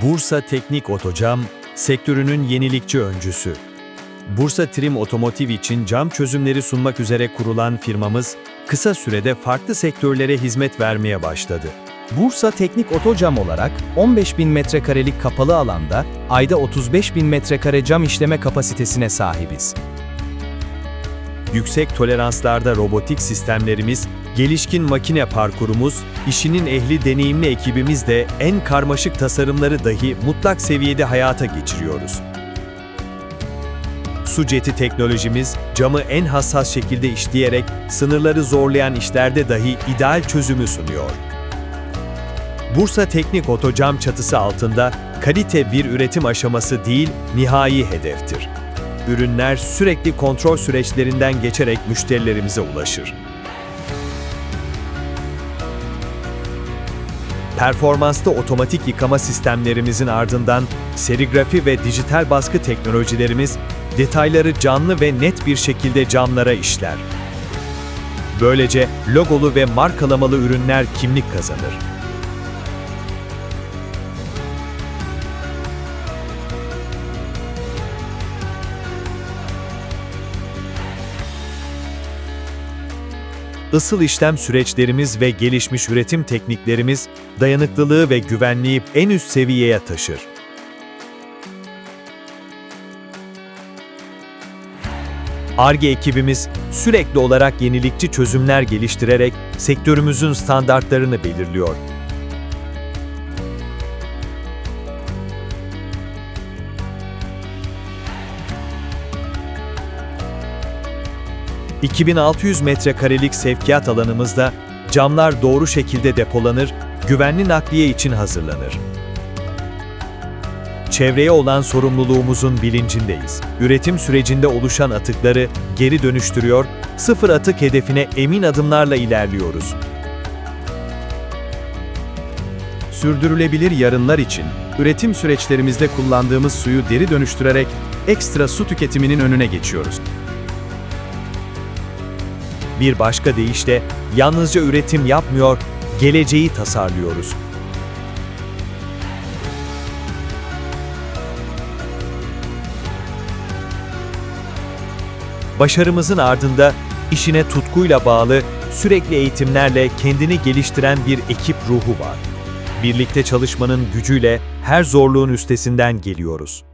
Bursa Teknik Otocam, sektörünün yenilikçi öncüsü. Bursa Trim Otomotiv için cam çözümleri sunmak üzere kurulan firmamız, kısa sürede farklı sektörlere hizmet vermeye başladı. Bursa Teknik Otocam olarak 15 bin metrekarelik kapalı alanda ayda 35 bin metrekare cam işleme kapasitesine sahibiz. Yüksek toleranslarda robotik sistemlerimiz, gelişkin makine parkurumuz, işinin ehli deneyimli ekibimizle en karmaşık tasarımları dahi mutlak seviyede hayata geçiriyoruz. Su jeti teknolojimiz, camı en hassas şekilde işleyerek sınırları zorlayan işlerde dahi ideal çözümü sunuyor. Bursa Teknik Otocam çatısı altında kalite bir üretim aşaması değil, nihai hedeftir. Ürünler sürekli kontrol süreçlerinden geçerek müşterilerimize ulaşır. Performanslı otomatik yıkama sistemlerimizin ardından serigrafi ve dijital baskı teknolojilerimiz detayları canlı ve net bir şekilde camlara işler. Böylece logolu ve markalamalı ürünler kimlik kazanır. Isıl işlem süreçlerimiz ve gelişmiş üretim tekniklerimiz dayanıklılığı ve güvenliği en üst seviyeye taşır. ARGE ekibimiz sürekli olarak yenilikçi çözümler geliştirerek sektörümüzün standartlarını belirliyor. ...2600 metrekarelik sevkiyat alanımızda camlar doğru şekilde depolanır, güvenli nakliye için hazırlanır. Çevreye olan sorumluluğumuzun bilincindeyiz. Üretim sürecinde oluşan atıkları geri dönüştürüyor, sıfır atık hedefine emin adımlarla ilerliyoruz. Sürdürülebilir yarınlar için üretim süreçlerimizde kullandığımız suyu geri dönüştürerek ekstra su tüketiminin önüne geçiyoruz. Bir başka deyişle yalnızca üretim yapmıyor, geleceği tasarlıyoruz. Başarımızın ardında işine tutkuyla bağlı, sürekli eğitimlerle kendini geliştiren bir ekip ruhu var. Birlikte çalışmanın gücüyle her zorluğun üstesinden geliyoruz.